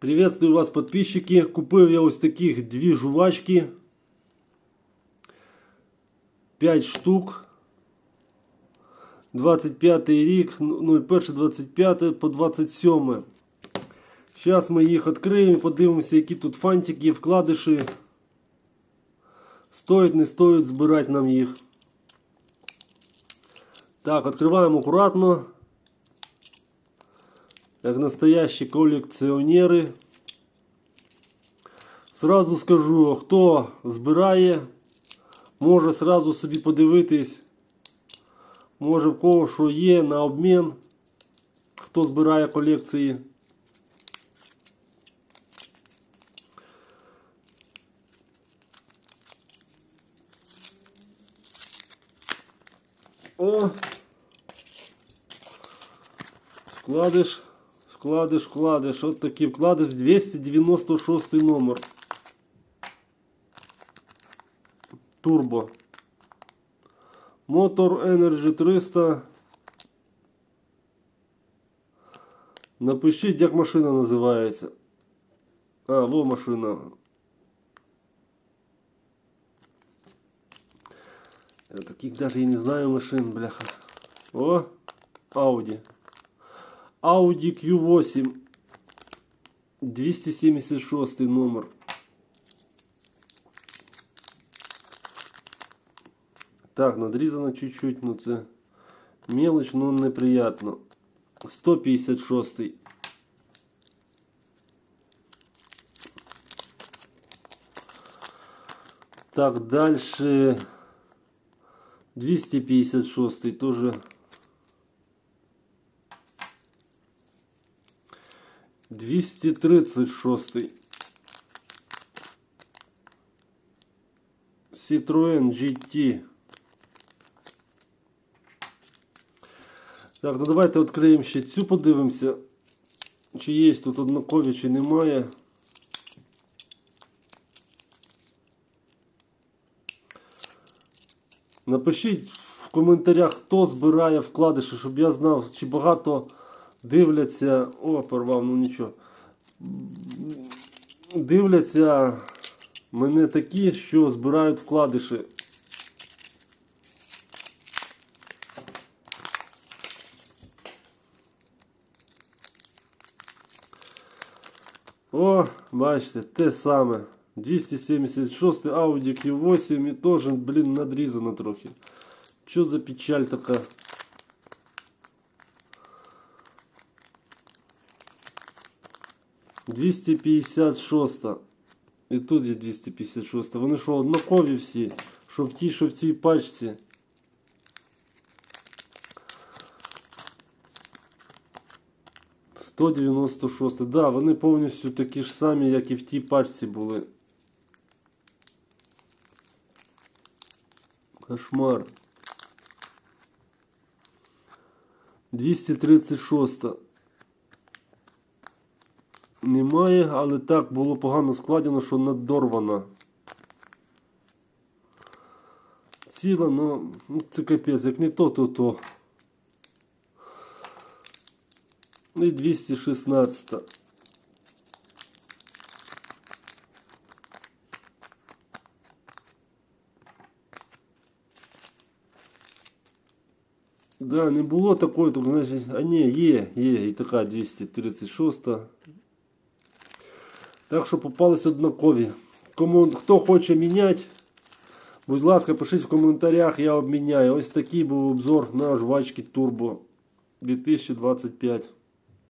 Приветствую вас, подписчики. Купив я ось таких дві жувачки. 5 штук. 25 рік, 01-25 по 27. Зараз ми їх відкриємо подивимося, які тут фантики, вкладиші. Стоїть, не стоїть збирати нам їх. Так, відкриваємо акуратно. Як настоящі колекціонери. Сразу скажу, хто збирає, може сразу собі подивитись. Може в кого що є на обмін. Хто збирає колекції. О! Вкладиш, вкладиш, вкладиш. От такий вкладиш 296 номер. Турбо. Мотор Energy 300. Напишіть, як машина називається. А, во машина. Я таких даже и не знаю машин, бляха. О, Audi. Audi Q8. 276 номер. Так, надрізано чуть-чуть, ну це мелоч, ну неприятно. 156. Так, дальше 256 тоже. Двести тридцать шостый. Citroen GT. Так, ну давайте відкриємо ще цю, подивимося. Чи є тут однакові, чи немає. Напишіть в коментарях, хто збирає вкладиші, щоб я знав, чи багато дивляться. О, порвав, ну нічого. Дивляться мене такі, що збирають вкладиші. О, бачите, те саме. 276 Audi Q8 і теж, блін, надрізано трохи. Що за печаль така? Двісті п'ятдесят шоста. І тут є 256. Вони що, однакові всі? Що в тій, що в цій пачці. Сто дев'яносто шосте. Да, вони повністю такі ж самі, як і в тій пачці були. Кошмар. 236. Немає, але так було погано складено, що надорвана. Ціла, ну, ну це капець, як не то, то то. І 216. Да, не було такої, то, значить, а ні, є, є, і така 236. Так що попались однакові. Кому хто хоче міняти, будь ласка, пишіть в коментарях, я обміняю. Ось такий був обзор на жвачки Turbo 2025.